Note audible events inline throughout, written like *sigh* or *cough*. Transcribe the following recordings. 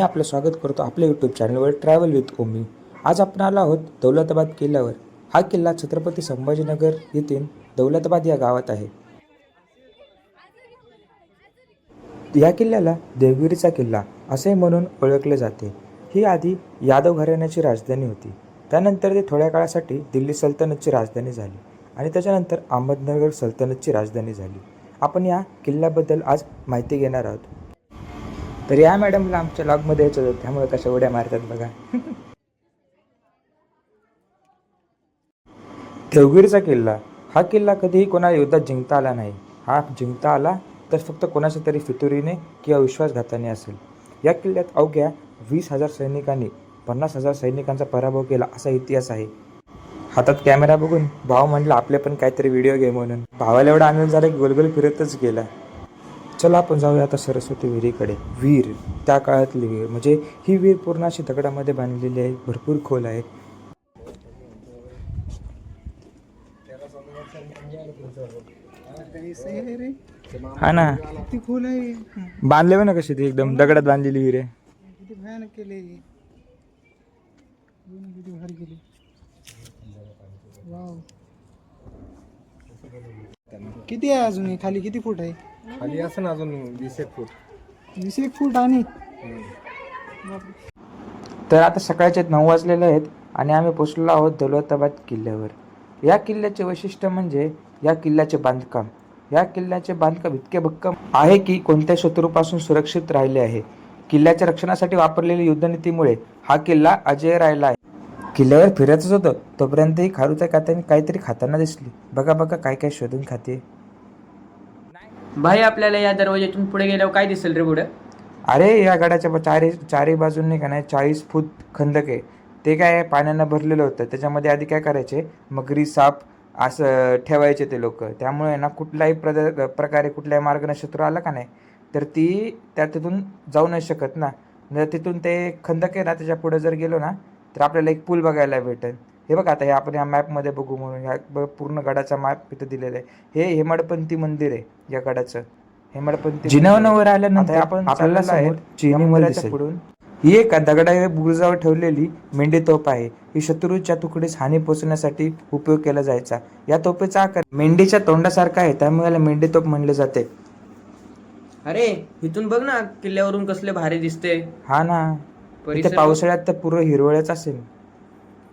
आपलं स्वागत करतो आपल्या यूट्यूब चॅनलवर ट्रॅव्हल विथ ओमी आज आपण आलो आहोत दौलताबाद किल्ल्यावर. हा किल्ला छत्रपती संभाजीनगर येथील दौलताबाद या गावात आहे. या किल्ल्याला देवगिरीचा किल्ला असे म्हणून ओळखले जाते. ही आधी यादव घराण्याची राजधानी होती. त्यानंतर ती थोड्या काळासाठी दिल्ली सल्तनतची राजधानी झाली आणि त्याच्यानंतर अहमदनगर सल्तनतची राजधानी झाली. आपण या किल्ल्याबद्दल आज माहिती घेणार आहोत. तर या मॅडमला आमच्या लॉगमध्ये यायचं होतं. त्यामुळे कशा उड्या मारतात बघा. *laughs* देवगिरीचा किल्ला. हा किल्ला कधीही कोणा युद्धात जिंकता आला नाही. हा जिंकता आला तर फक्त कोणाच्या तरी फितुरीने किंवा विश्वासघाताने असेल. या किल्ल्यात अवघ्या वीस हजार सैनिकांनी पन्नास हजार सैनिकांचा पराभव केला असा इतिहास आहे. हातात कॅमेरा बघून भाव म्हणला आपले पण काहीतरी व्हिडिओ घे म्हणून. भावाला एवढा आनंद झाला की गोलगोल फिरतच गेला. चला आपण जाऊया आता सरस्वती विहिरीकडे. विहीर त्या काळातली विहीर. म्हणजे ही विहीर पूर्ण अशी दगडामध्ये बांधलेली आहे. भरपूर खोल आहे हा ना? किती खोल आहे? बांधले ना कशी ती एकदम? दगडात बांधलेली विहीर आहे. किती भयानक केले किती भारी केली. वाव. किती आहे अजून? हे? खाली किती फूट आहे? खाली असं ना अजून वीस एक फूट. वीस एक फूट आणि? तर आता सकाळचे नऊ वाजलेले आहेत आणि आम्ही पोचलो आहोत दौलताबाद किल्ल्यावर. या किल्ल्याचे वैशिष्ट्य म्हणजे या किल्ल्याचे बांधकाम. या किल्ल्याचे बांधकाम इतके भक्कम आहे की कोणत्या शत्रूपासून सुरक्षित राहिले आहे. किल्ल्याच्या रक्षणासाठी वापरलेल्या युद्धनीतीमुळे हा किल्ला अजय राहिला आहे. किल्ल्यावर फिरायचंच होतं तोपर्यंत ही खारूच्या कात्याने काहीतरी खाताना दिसली. बघा बघा काय काय शोधून खाते. भाई आपल्याला या दरवाज्यातून पुढे गेल्यावर काय दिसेल रे पुढे? अरे या गडाच्या ब- चारी चारी बाजूंनी का नाही चाळीस फूट खंदक आहे. ते काय पाण्यानं भरलेलं होतं त्याच्यामध्ये आधी काय करायचे? मगरी साप असं ठेवायचे ते लोक. त्यामुळे ना कुठल्याही प्रद प्रकारे कुठल्याही मार्गाने शत्रू आला का नाही तर ती त्या तिथून जाऊ नाही शकत ना. जर तिथून ते खंदक आहे ना त्याच्या पुढे जर गेलो ना तर आपल्याला एक पूल बघायला भेटेल. हे बघा आता हे आपण या मॅपमध्ये बघू म्हणून ह्या ब- पूर्ण गडाचा मॅप इथं दिलेला आहे. हे हेमाडपंथी मंदिर आहे या गडाचं. हेमाडपंथी जिनावनावर आल्यानंतर आपण आपल्याला पुढून. ही एक दगडा बुरुजावर ठेवलेली मेंढी तोफ आहे. ही शत्रूच्या तुकडीस हानी पोचण्यासाठी उपयोग केला जायचा. या तोफेचा आकार मेंढीच्या तोंडासारखा आहे त्यामुळे याला मेंढी तोफ म्हणले जाते. अरे इथून बघ ना किल्ल्यावरून कसले भारी दिसते. हा ना. इथे पावसाळ्यात तर पूर्ण हिरवळच असेल.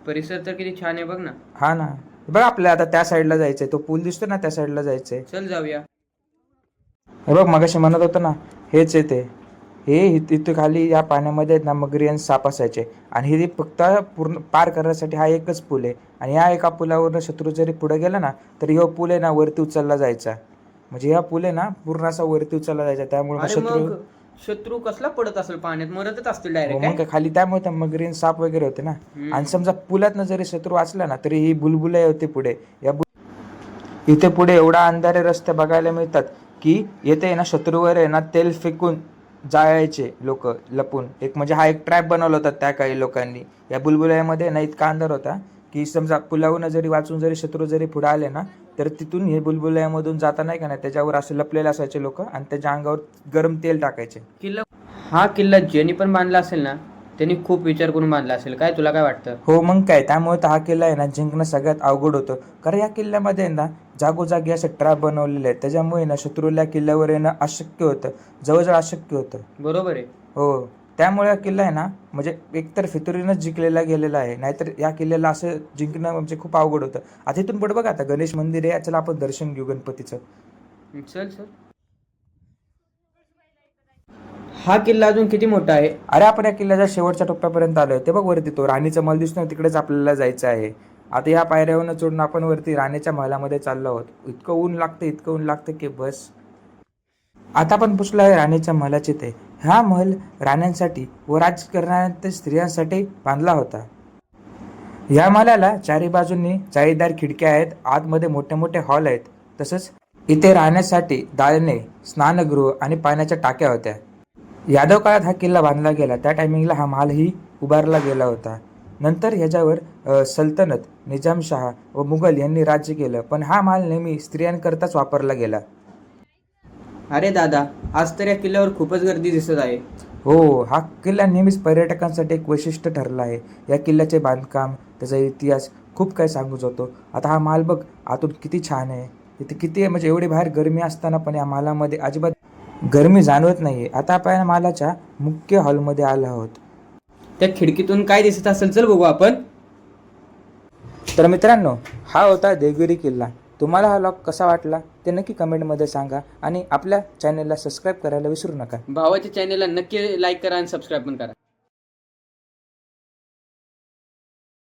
परिसर तर किती छान आहे बघ ना. हा ना. बघ आपल्याला आता त्या साईडला जायचंय. तो पूल दिसतो ना त्या साईडला जायचंय. चल जाऊया. हे बघ मगाशी म्हणत होतं ना हेच आहे ते. हे इथ- इथं खाली या पाण्यामध्ये आहेत ना मगरी आणि साप असायचे. आणि हे फक्त पूर्ण पार करण्यासाठी हा एकच पूल आहे. आणि या एका पुलावरनं शत्रू जरी पुढे गेला ना तर ह्यो पूल आहे ना वरती उचलला जायचा. म्हणजे हा पूल आहे ना पूर्ण असा वरती उचलला जायचा. त्यामुळे अरे शत्रू मग शत्रू कसला पडत असेल पाण्यात मरतच असतील हो, डायरेक्ट मग काय? खाली त्यामुळे त्या मगरी आणि साप वगैरे होते ना. आणि समजा पुलातनं जरी शत्रू वाचला ना तरी ही बुलबुले होते पुढे. या बुल- इथे पुढे एवढा अंधारे रस्ते बघायला मिळतात की येथे ना शत्रूवर आहे ना तेल फेकून जाळायचे लोक लपून. एक म्हणजे हा एक ट्रॅप बनवला होता त्या काही लोकांनी. या बुलबुल्यामध्ये ना इतका अंधार होता की समजा पुलावून जरी वाचून जरी शत्रू जरी पुढे आले ना तर तिथून हे बुलबुल्यामधून जाता नाही का नाही त्याच्यावर असे लपलेले असायचे लोक आणि त्याच्या अंगावर गरम तेल टाकायचे. किल्ला हा किल्ला ज्यांनी पण बांधला असेल ना त्यांनी खूप विचार करून बांधला असेल. काय तुला काय वाटतं? हो मग काय? त्यामुळे तर हा किल्ला आहे ना जिंकणं सगळ्यात अवघड होतं. कारण या किल्ल्यामध्ये आहे ना जागोजागी असे ट्रॅप बनवलेले आहेत. त्याच्यामुळे ना शत्रूला किल्ल्यावर येणं अशक्य होतं. जवळजवळ अशक्य होतं. बरोबर आहे. हो. त्यामुळे हा किल्ला आहे ना म्हणजे एकतर फितुरीनंच जिंकलेला गेलेला आहे नाहीतर या किल्ल्याला असं जिंकणं म्हणजे खूप अवघड होतं. आता इथून पुढे बघा आता गणेश मंदिर आहे चला आपण दर्शन घेऊ गणपतीचं. चल चल. हा किल्ला अजून किती मोठा आहे? अरे आपण या किल्ल्याच्या शेवटच्या टप्प्यापर्यंत आलोय. ते बघ वरती तो राणीचा महल दिसतो तिकडेच आपल्याला जायचं आहे. आता या पायऱ्यावरून चढून आपण वरती राणीच्या महलामध्ये चाललो आहोत. इतकं ऊन लागतं इतकं ऊन लागतं की बस. आता आपण पुसलो आहे राणीच्या महलाचे ते. हा महल राण्यांसाठी व राज स्त्रियांसाठी बांधला होता. या महालाला चारी बाजूंनी जाळीदार खिडक्या आहेत. आतमध्ये मोठे मोठे हॉल आहेत. तसंच इथे राहण्यासाठी दालने स्नानगृह आणि पाण्याच्या टाक्या होत्या. यादव काळात हा किल्ला बांधला गेला. त्या टायमिंगला हा महालही उभारला गेला होता. नंतर ह्याच्यावर सल्तनत निजामशहा व मुघल यांनी राज्य केलं. पण हा महाल नेहमी स्त्रियांकरताच वापरला गेला. अरे दादा आज तर या किल्ल्यावर खूपच गर्दी दिसत आहे. हो हा किल्ला नेहमीच पर्यटकांसाठी एक वैशिष्ट्य ठरला आहे. या किल्ल्याचे बांधकाम त्याचा इतिहास खूप काही सांगू जातो. आता हा माल बघ आतून किती छान आहे. इथे किती आहे? म्हणजे एवढी बाहेर गरमी असताना पण या मालामध्ये अजिबात गरमी जाणवत नाही आता आपण मालाच्या मुख्य हॉलमध्ये आलो आहोत. त्या खिडकीतून काय दिसत असेल चल बघू आपण. तर मित्रांनो हा होता देवगिरी किल्ला. तुम्हाला हा लॉक कसा वाटला ते नक्की कमेंटमध्ये सांगा आणि आपल्या चॅनलला सबस्क्राईब करायला विसरू नका. भावाच्या चॅनेलला नक्की लाईक करा आणि सबस्क्राईब पण करा.